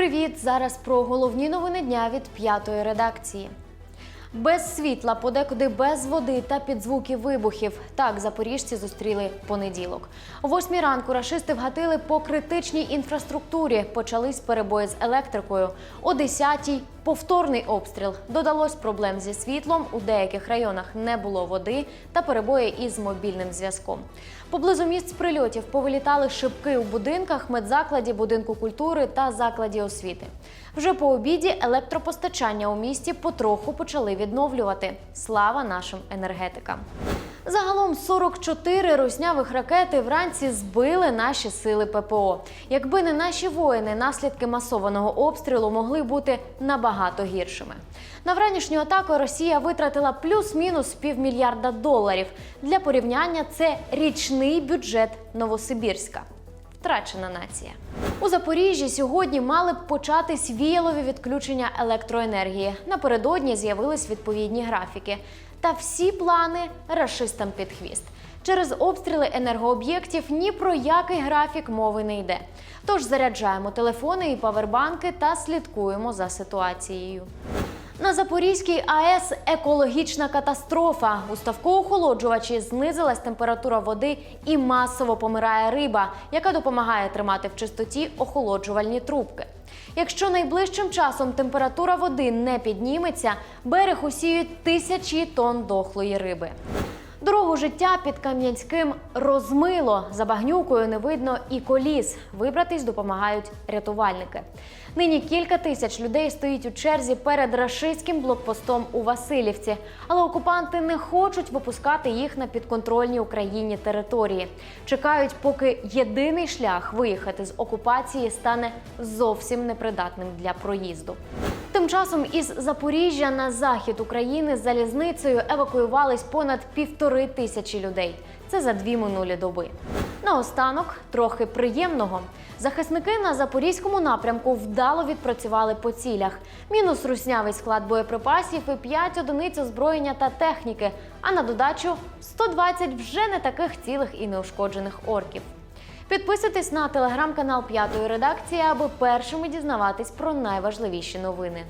Привіт! Зараз про головні новини дня від п'ятої редакції. Без світла, подекуди без води та під звуки вибухів. Так запоріжці зустріли понеділок. О восьмій ранку рашисти вгатили по критичній інфраструктурі. Почались перебої з електрикою. О десятій повторний обстріл. Додалось проблем зі світлом. У деяких районах не було води та перебої із мобільним зв'язком. Поблизу місць прильотів повилітали шибки у будинках, медзакладі, будинку культури та закладі освіти. Вже по обіді електропостачання у місті потроху почали відновлювати. Слава нашим енергетикам. Загалом 44 руснявих ракети вранці збили наші сили ППО. Якби не наші воїни, наслідки масованого обстрілу могли бути набагато гіршими. На вранішню атаку Росія витратила плюс-мінус півмільярда доларів. Для порівняння це річний бюджет Новосибірська. Втрачена нація. У Запоріжжі сьогодні мали б початись віялові відключення електроенергії. Напередодні з'явились відповідні графіки. Та всі плани рашистам під хвіст. Через обстріли енергооб'єктів ні про який графік мови не йде. Тож заряджаємо телефони і павербанки та слідкуємо за ситуацією. На Запорізькій АЕС екологічна катастрофа. У ставкоохолоджувачі знизилась температура води і масово помирає риба, яка допомагає тримати в чистоті охолоджувальні трубки. Якщо найближчим часом температура води не підніметься, берег усіють тисячі тонн дохлої риби. Дорогу життя під Кам'янським розмило. За багнюкою не видно і коліс. Вибратись допомагають рятувальники. Нині кілька тисяч людей стоїть у черзі перед рашистським блокпостом у Васильівці, але окупанти не хочуть випускати їх на підконтрольній Україні території. Чекають, поки єдиний шлях виїхати з окупації стане зовсім непридатним для проїзду. Тим часом із Запоріжжя на захід України залізницею евакуювались понад півтори тисячі людей. Це за дві минулі доби. Наостанок трохи приємного. Захисники на запорізькому напрямку вдало відпрацювали по цілях. Мінус руснявий склад боєприпасів і 5 одиниць озброєння та техніки. А на додачу 120 вже не таких цілих і неушкоджених орків. Підписуйтесь на телеграм-канал п'ятої редакції, аби першими дізнаватись про найважливіші новини.